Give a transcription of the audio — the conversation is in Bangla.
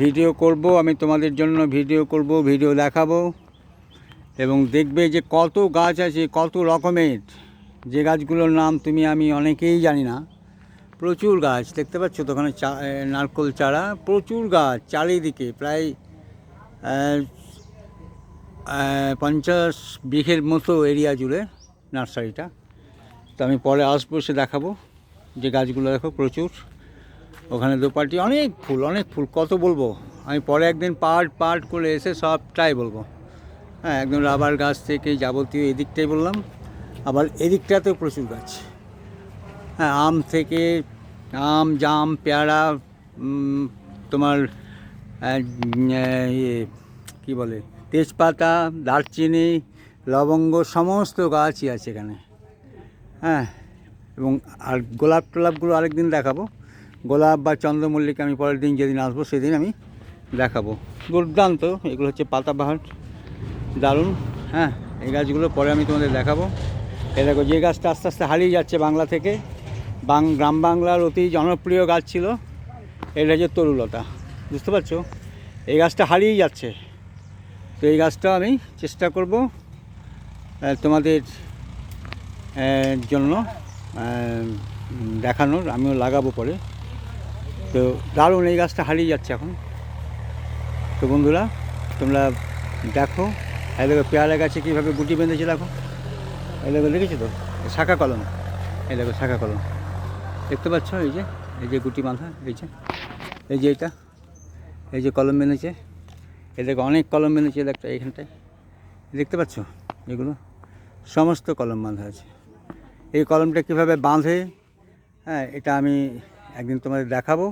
ভিডিও করব, আমি তোমাদের জন্য ভিডিও করব, ভিডিও দেখাবো। এবং দেখবে যে কত গাছ আছে, কত রকমের। যে গাছগুলোর নাম তুমি, আমি অনেকেই জানি না। প্রচুর গাছ, দেখতে পাচ্ছ তো ওখানে চা নারকোল চারা। প্রচুর গাছ চারিদিকে, প্রায় পঞ্চাশ বিঘের মতো এরিয়া জুড়ে নার্সারিটা। তো আমি পরে আসব সে দেখাবো। যে গাছগুলো দেখো, প্রচুর। ওখানে দোপাটি অনেক ফুল অনেক ফুল, কত বলব? আমি পরে একদিন পার্ট পার্ট করে এসে সবটাই বলব। হ্যাঁ একদম রাবার গাছ থেকে যাবতীয় এদিকটাই বললাম। আবার এদিকটাতেও প্রচুর গাছ। হ্যাঁ আম থেকে আম, জাম, পেয়ারা তোমার ইয়ে কী বলে, তেজপাতা, দারচিনি, লবঙ্গ, সমস্ত গাছই আছে এখানে। হ্যাঁ এবং আর গোলাপ টোলাপগুলো আরেকদিন দেখাবো। গোলাপ বা চন্দ্রমল্লিকা আমি পরের দিন যেদিন আসব সেদিন আমি দেখাবো। দুর্দান্ত, এগুলো হচ্ছে পাতাবাহার। দারুণ হ্যাঁ এই গাছগুলো পরে আমি তোমাদের দেখাবো। এ দেখো, যে গাছটা আস্তে আস্তে হারিয়ে যাচ্ছে বাংলা থেকে, বাং, গ্রাম বাংলার অতি জনপ্রিয় গাছ ছিল, এটা হচ্ছে তরুলতা। বুঝতে পারছ? এই গাছটা হারিয়েই যাচ্ছে। তো এই গাছটা আমি চেষ্টা করব তোমাদের জন্য দেখানোর, আমিও লাগাবো পরে। তো দারুণ এই গাছটা হারিয়ে যাচ্ছে এখন। তো বন্ধুরা, তোমরা দেখো, এই দেখো পেয়ারা গাছে কীভাবে গুটি বেঁধেছে, দেখো। এই দেখো, দেখেছ তো? শাখা কলম। এই দেখো, শাখা কলম। দেখতে পাচ্ছ? এই যে এই যে গুটি বাঁধা, এই যে এই যে এটা, এই যে কলম বেঁধেছে। এই দেখো, অনেক কলম বেঁধেছে একটা এইখানটায়। দেখতে পাচ্ছ? এগুলো সমস্ত কলম বাঁধা আছে। এই কলমটা কীভাবে বাঁধে হ্যাঁ এটা আমি একদিন তোমাদের দেখাবো।